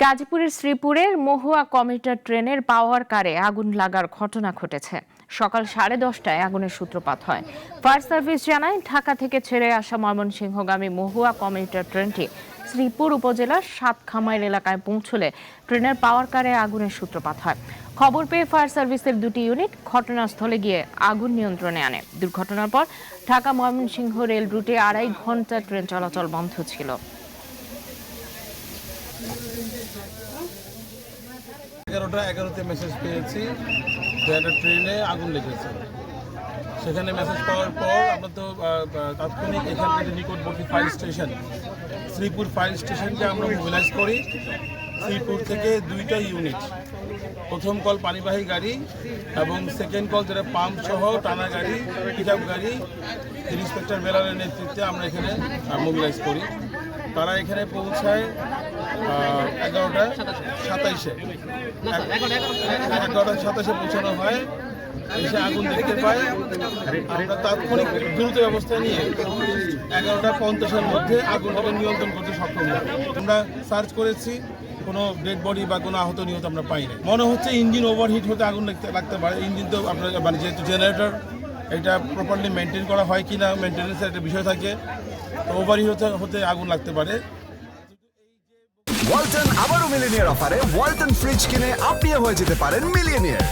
গাজীপুরের শ্রীপুরের মহুয়া কমিউটার ট্রেনের পাওয়ার কারে আগুন লাগার ঘটনা ঘটেছে। সকাল সাড়ে দশটায় আগুনের সূত্রপাত হয়। ফায়ার সার্ভিস জানায়, ঢাকা থেকে ছেড়ে আসা ময়মনসিংহগামী মহুয়া কমিউটার ট্রেনটি শ্রীপুর উপজেলার সাতখামাইল এলাকায় পৌঁছলে ট্রেনের পাওয়ার কারে আগুনের সূত্রপাত হয়। খবর পেয়ে ফায়ার সার্ভিসের দুটি ইউনিট ঘটনাস্থলে গিয়ে আগুন নিয়ন্ত্রণে আনে। দুর্ঘটনার পর ঢাকা ময়মনসিংহ রেল রুটে আড়াই ঘণ্টা ট্রেন চলাচল বন্ধ ছিল। এগারোটা, এগারোতে মেসেজ পেয়েছি। যে একটা ট্রেনে আগুন লেগেছে। সেখানে মেসেজ পাওয়ার পর আমরা তো তাৎক্ষণিক এখান থেকে নিকটবর্তী ফায়ার স্টেশন শ্রীপুর ফায়ার স্টেশনকে আমরা মোবিলাইজ করি। শ্রীপুর থেকে দুইটা ইউনিট প্রথম কল পানিবাহী গাড়ি এবং সেকেন্ড কল যেটা পাম্প সহ টানা গাড়ি পিক গাড়ি ইন্সপেক্টর বেলারের নেতৃত্বে আমরা এখানে মোবিলাইজ করি। তারা এখানে পৌঁছায় এগারোটা সাতাইশে। এগারোটা সাতাশে পৌঁছানো হয়। এসে আগুন দেখতে পায়। আমরা তাৎক্ষণিক দ্রুত ব্যবস্থা নিয়ে এগারোটা পঞ্চাশের মধ্যে আগুনটাকে নিয়ন্ত্রণ করতে সক্ষম হই আমরা সার্চ করেছি, কোনো ডেড বডি বা কোনো আহত নিহত আমরা পাইনি। মনে হচ্ছে ইঞ্জিন ওভারহিট হতে আগুন লাগতে লাগতে পারে। ইঞ্জিন তো আপনার মানে যেহেতু জেনারেটর এটা প্রপারলি মেনটেন করা হয় কি না মেনটেন্যান্সের একটা বিষয় থাকে। তো ওভারই হতে হতে আগুন লাগতে পারে। ওয়ালটন আবারও মিলিনিয়ার অফারে ওয়ালটন ফ্রিজ কিনে আপনিও হয়ে যেতে পারেন মিলিয়নিয়ার।